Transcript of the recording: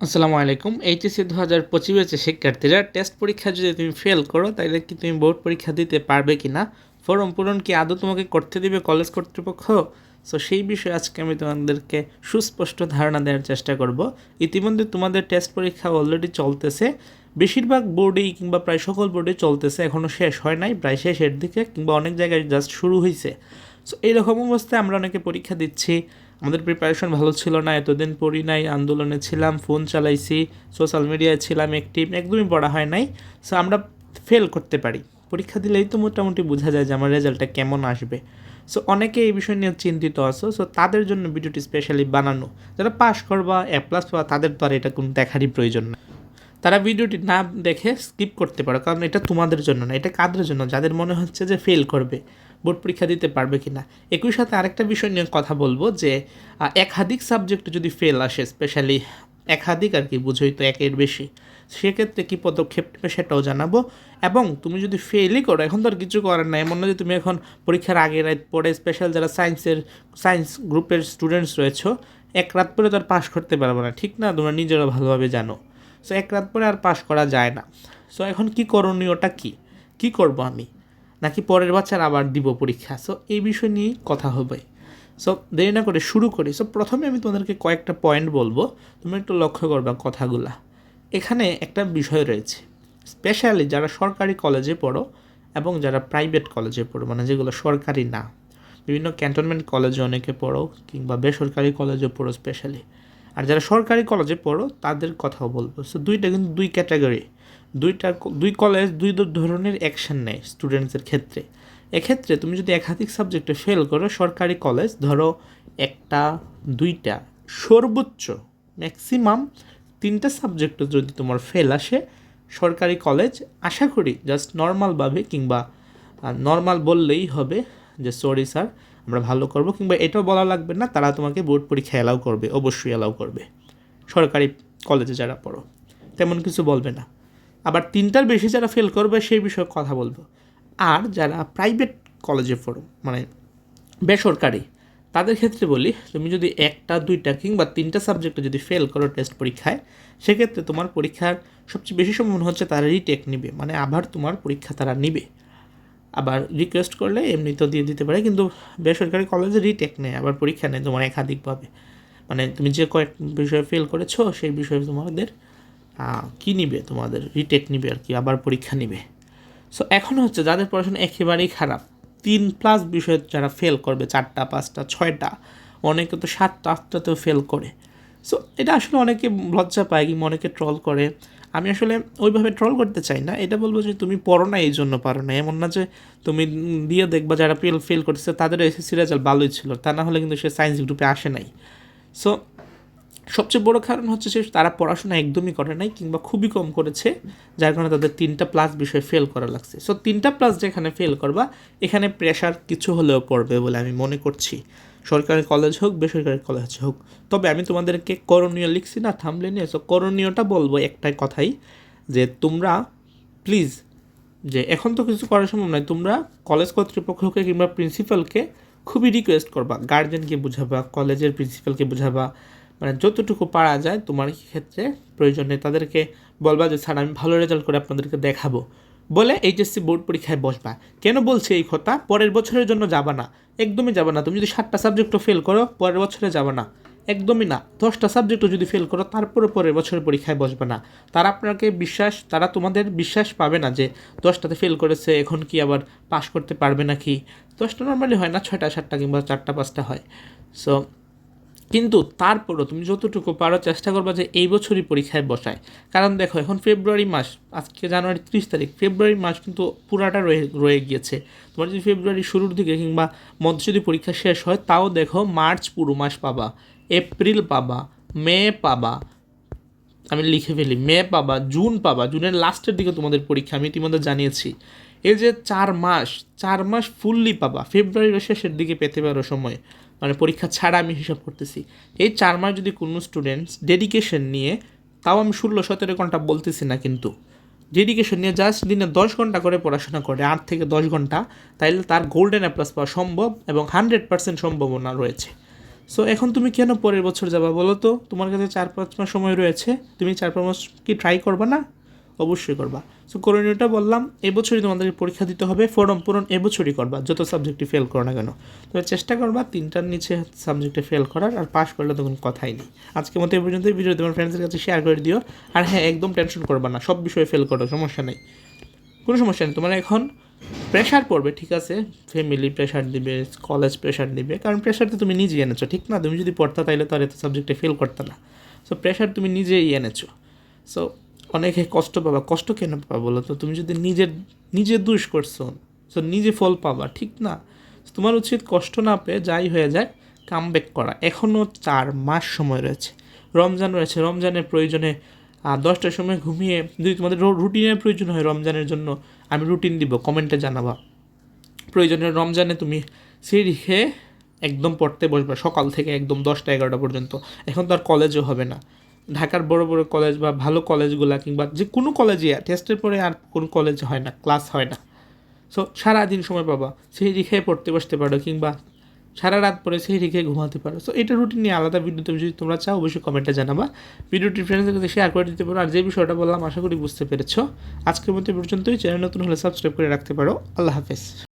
আসসালামু আলাইকুম। এইচএসসি দু হাজার পঁচিশ শিক্ষার্থীরা টেস্ট পরীক্ষা যদি তুমি ফেল করো তাহলে কি তুমি বোর্ড পরীক্ষা দিতে পারবে কি না ফর্ম পূরণ কি আদৌ তোমাকে করতে দিবে কলেজ কর্তৃপক্ষ? সো সেই বিষয়ে আজকে আমি তোমাদেরকে সুস্পষ্ট ধারণা দেওয়ার চেষ্টা করব। ইতিমধ্যে তোমাদের টেস্ট পরীক্ষা অলরেডি চলতেছে। বেশিরভাগ বোর্ডেই কিংবা প্রায় সকল বোর্ডেই চলতেছে এখনও শেষ হয় নাই, প্রায় শেষের দিকে, কিংবা অনেক জায়গায় জাস্ট শুরু হয়েছে সো এইরকম অবস্থায় আমরা অনেকে পরীক্ষা দিচ্ছি। আমাদের প্রিপারেশন ভালো ছিল না, এতদিন পড়ি নাই, আন্দোলনে ছিলাম ফোন চালাইছি সোশ্যাল মিডিয়ায় ছিলাম অ্যাক্টিভ একদমই পড়া হয় নাই। সো আমরা ফেল করতে পারি। পরীক্ষা দিলেই তো মোটামুটি বোঝা যায় যে আমার রেজাল্টটা কেমন আসবে। সো অনেকে এই বিষয় নিয়ে চিন্তিত আছো। সো তাদের জন্য ভিডিওটি স্পেশালি বানানো। যারা পাস করবা এ প্লাস পাওয়া তাদের তো আর এটা কোনো দেখারই প্রয়োজন না। তারা ভিডিওটি না দেখে স্কিপ করতে পারো। কারণ এটা তোমাদের জন্য না, এটা কাদের জন্য? যাদের মনে হচ্ছে যে ফেল করবে। বোর্ড পরীক্ষা দিতে পারবে কি না একই সাথে আরেকটা বিষয় নিয়ে কথা বলব যে একাধিক সাবজেক্টে যদি ফেল আসে স্পেশালি একাধিক আর কি, বুঝোই তো একের বেশি, সেক্ষেত্রে কী পদক্ষেপ নেবে সেটাও জানাব। এবং তুমি যদি ফেলই করো, এখন তো আর কিছু করার নাই, এমন না যে তুমি এখন পরীক্ষার আগে রাত পড়ে স্পেশাল যারা সায়েন্সের সায়েন্স গ্রুপের স্টুডেন্টস রয়েছো, এক রাত পরে তো আর পাশ করতে পারব না, ঠিক না? তোমরা নিজেরা ভালোভাবে জানো। সো এক রাত পরে আর পাশ করা যায় না। সো এখন কি করণীয়টা কি? কি করব আমি? নাকি পরের বছর আবার দিব পরীক্ষা? সো এই বিষয় নিয়েই কথা হবে। সো দেরি না করে শুরু করি। সো প্রথমে আমি তোমাদেরকে কয়েকটা পয়েন্ট বলব। তুমি একটু লক্ষ্য করবা কথাগুলা। এখানে একটা বিষয় রয়েছে। স্পেশালি যারা সরকারি কলেজে পড়ো এবং যারা প্রাইভেট কলেজে পড়ো মানে যেগুলো সরকারি না। বিভিন্ন ক্যান্টনমেন্ট কলেজে অনেকে পড়ো কিংবা বেসরকারি কলেজে পড়ো স্পেশালি আর যারা সরকারি কলেজে পড়ো, তাদের কথাও বলব। সো দুইটা কিন্তু দুই ক্যাটাগরি দুইটা দুই কলেজ দুই ধরনের অ্যাকশন নেয় স্টুডেন্টসের ক্ষেত্রে। এক্ষেত্রে তুমি যদি একাধিক সাবজেক্টে ফেল করো, সরকারি কলেজ ধরো একটা, দুইটা, সর্বোচ্চ ম্যাক্সিমাম তিনটা সাবজেক্টে যদি তোমার ফেল আসে, সরকারি কলেজ আশা করি জাস্ট নর্মালভাবে কিংবা নর্মাল বললেই হবে যে সরি স্যার আমরা ভালো করব। কিংবা এটাও বলা লাগবে না, তারা তোমাকে বোর্ড পরীক্ষা অ্যালাউ করবে, অবশ্যই অ্যালাউ করবে। সরকারি কলেজে যারা পড়ো, তেমন কিছু বলবে না। আবার তিনটার বেশি যারা ফেল করবে সেই বিষয়ে কথা বলব। আর যারা প্রাইভেট কলেজে পড়ো মানে বেসরকারি, তাদের ক্ষেত্রে বলি, তুমি যদি একটা, দুইটা কিংবা তিনটা সাবজেক্টে যদি ফেল করো টেস্ট পরীক্ষায়, সেক্ষেত্রে তোমার পরীক্ষার সবচেয়ে বেশি সম্ভাবনা হচ্ছে তারা রিটেক নিবে মানে আবার তোমার পরীক্ষা তারা নিবে। আবার রিকোয়েস্ট করলে এমনিতেও দিয়ে দিতে পারে, কিন্তু বেসরকারি কলেজে রিটেক নেয়, আবার পরীক্ষা নেয় তোমার একাধিকভাবে। মানে তুমি যে কয়েক বিষয়ে ফেল করেছ, সেই বিষয়ে তোমাদের কি নিবে তোমাদের? রিটেক নিবে আর কি, আবার পরীক্ষা নিবে। সো এখন হচ্ছে যাদের পড়াশোনা একেবারেই খারাপ, তিন প্লাস বিষয়ে যারা ফেল করবে, চারটা, পাঁচটা, ছয়টা, অনেকে তো সাতটা, আটটাতেও ফেল করে। সো এটা আসলে অনেকে লজ্জা পায় কিংবা অনেকে ট্রল করে। আমি আসলে ওইভাবে ট্রল করতে চাই না। এটা বলব যে তুমি পড়ো না, এই জন্য পারো না। এমন না যে তুমি দিয়ে দেখবা যারা ফেল ফেল করতেছে তাদের এসএসসি রেজাল্ট ভালোই ছিল। তা না হলে কিন্তু সে সায়েন্স গ্রুপে আসে নাই। সো সবচেয়ে বড় কারণ হচ্ছে যে তারা পড়াশোনা একদমই করে নাই কিংবা খুবই কম করেছে, যার কারণে তাদের তিনটা প্লাস বিষয় ফেল করা লাগছে। সো তিনটা প্লাস যেখানে ফেল করবা, এখানে প্রেশার কিছু হলেও পড়বে বলে আমি মনে করছি। সরকারি কলেজ হোক, বেসরকারি কলেজ হোক। তবে আমি তোমাদেরকে করণীয় লিখছি না থামলে নিয়ে। সো করণীয়টা বলব একটাই কথাই যে তোমরা প্লিজ যে এখন তো কিছু করার সম্ভব নয়, তোমরা কলেজ কর্তৃপক্ষকে কিংবা প্রিন্সিপালকে খুবই রিকোয়েস্ট করবা। গার্জেনকে বুঝাবা কলেজের প্রিন্সিপালকে বুঝাবা মানে যতটুকু পারা যায় তোমার ক্ষেত্রে প্রয়োজনে তাদেরকে বলবা যে, স্যার, আমি ভালো রেজাল্ট করে আপনাদেরকে দেখাবো। বলে এইচএসসি বোর্ড পরীক্ষায় বসবা। কেন বলছে এই কথা? পরের বছরের জন্য যাবা না। একদমই যাবে না। তুমি যদি সাতটা সাবজেক্টও ফেল করো, পরের বছরে যাবে না। একদমই না। দশটা সাবজেক্টও যদি ফেল করো তারপরে পরের বছরের পরীক্ষায় বসবে না। তারা আপনাকে বিশ্বাস, তারা তোমাদের বিশ্বাস পাবে না যে, দশটাতে ফেল করেছে, এখন কি আবার পাশ করতে পারবে নাকি? দশটা নর্মালি হয় না, ছয়টা, সাতটা কিংবা চারটা, পাঁচটা হয়। সো কিন্তু তারপরও তুমি যতটুকু পারো চেষ্টা করবা যে এই বছরই পরীক্ষায় বসায়। কারণ দেখো, এখন ফেব্রুয়ারি মাস, আজকে জানুয়ারি ত্রিশ তারিখ, ফেব্রুয়ারি মাস কিন্তু পুরাটা রয়ে রয়ে গিয়েছে। তোমার যদি ফেব্রুয়ারি শুরুর দিকে কিংবা মধ্যে যদি পরীক্ষা শেষ হয়, তাও দেখো মার্চ পুরো মাস পাবা, এপ্রিল পাবা, মে পাবা, আমি লিখে ফেলি, মে পাবা, জুন পাবা, জুনের লাস্টের দিকে তোমাদের পরীক্ষা, আমি ইতিমধ্যে জানিয়েছি। এই যে চার মাস চার মাস ফুললি পাবা, ফেব্রুয়ারির শেষের দিকে পেতে পারো সময়। মানে পরীক্ষা ছাড়া আমি হিসাব করতেছি। এই চার মাস যদি কোনো স্টুডেন্টস ডেডিকেশন নিয়ে, তাও আমি ষোলো সতেরো ঘণ্টা বলতেছি না কিন্তু। ডেডিকেশন নিয়ে জাস্ট দিনে দশ ঘণ্টা করে পড়াশোনা করে, আট থেকে দশ ঘণ্টা, তাইলে তার গোল্ডেন অ্যাপ্লাস পাওয়া সম্ভব এবং হান্ড্রেড পার্সেন্ট সম্ভাবনা রয়েছে। সো এখন তুমি কেন পরের বছর যাবা বলো তো? তোমার কাছে চার পাঁচ মাস সময় রয়েছে। তুমি চার পাঁচ মাস কি ট্রাই করবা না? অবশ্যই করবা। সো করণীয়টা বললাম, এবছরই তোমাদেরকে পরীক্ষা দিতে হবে, ফর্ম পূরণ এবছরই করবা, যত সাবজেক্টে ফেল করো না কেন। তবে চেষ্টা করবা তিনটার নিচে সাবজেক্টে ফেল করার, আর পাস করলে তো কোনো কথাই নেই। আজকের মতো এই পর্যন্ত ভিডিও তোমার ফ্রেন্ডসের কাছে শেয়ার করে দিও। আর হ্যাঁ একদম টেনশন করবা না, সব বিষয়ে ফেল করো, সমস্যা নেই। কোনো সমস্যা নেই, তোমার এখন প্রেশার পড়বে, ঠিক আছে? ফ্যামিলি প্রেশার দিবে কলেজ প্রেশার দিবে, কারণ প্রেশার তো তুমি নিজেই এনেছো, ঠিক না? তুমি যদি পড়তা তাইলে তো আর এত সাবজেক্টে ফেল করতে না। সো প্রেশার তুমি নিজেই এনেছো। সো অনেকে কষ্ট পাবা, কষ্ট কেন পাবা বলো তো? তুমি যদি নিজের, নিজে দোষ করছ তো নিজে ফল পাবা, ঠিক না? তোমার উচিত কষ্ট না পেয়ে যাই হয়ে যায় কাম ব্যাক করা। এখনও চার মাস সময় রয়েছে। রমজান রয়েছে, রমজানের প্রয়োজনে দশটার সময় ঘুমিয়ে যদি তোমাদের রুটিনের প্রয়োজন হয় রমজানের জন্য, আমি রুটিন দিব কমেন্টে জানাবা। প্রয়োজনে রমজানে তুমি সেই রেখে একদম পড়তে বসবে, সকাল থেকে একদম দশটা এগারোটা পর্যন্ত। এখন তো আর কলেজও হবে না। ঢাকার বড় বড় কলেজ বা ভালো কলেজগুলা কিংবা যে কোনো কলেজে টেস্টের পরে আর কোনো কলেজ হয় না ক্লাস হয় না। সো সারাদিন সময় পাবা, সেই রেখে পড়তে বসতে পারো কিংবা সারা রাত পরে সেই রেখে ঘুমাতে পারো। সো এটা রুটিন নিয়ে আলাদা ভিডিওতে যদি তোমরা চাও, অবশ্যই কমেন্টে জানাবা। ভিডিওটি ফ্রেন্ডসদের কাছে শেয়ার করে দিতে পারো। আর যে বিষয়টা বললাম, আশা করি বুঝতে পেরেছ। আজকের মতো পর্যন্তই। চ্যানেল নতুন হলে সাবস্ক্রাইব করে রাখতে পারো। আল্লাহ হাফেজ।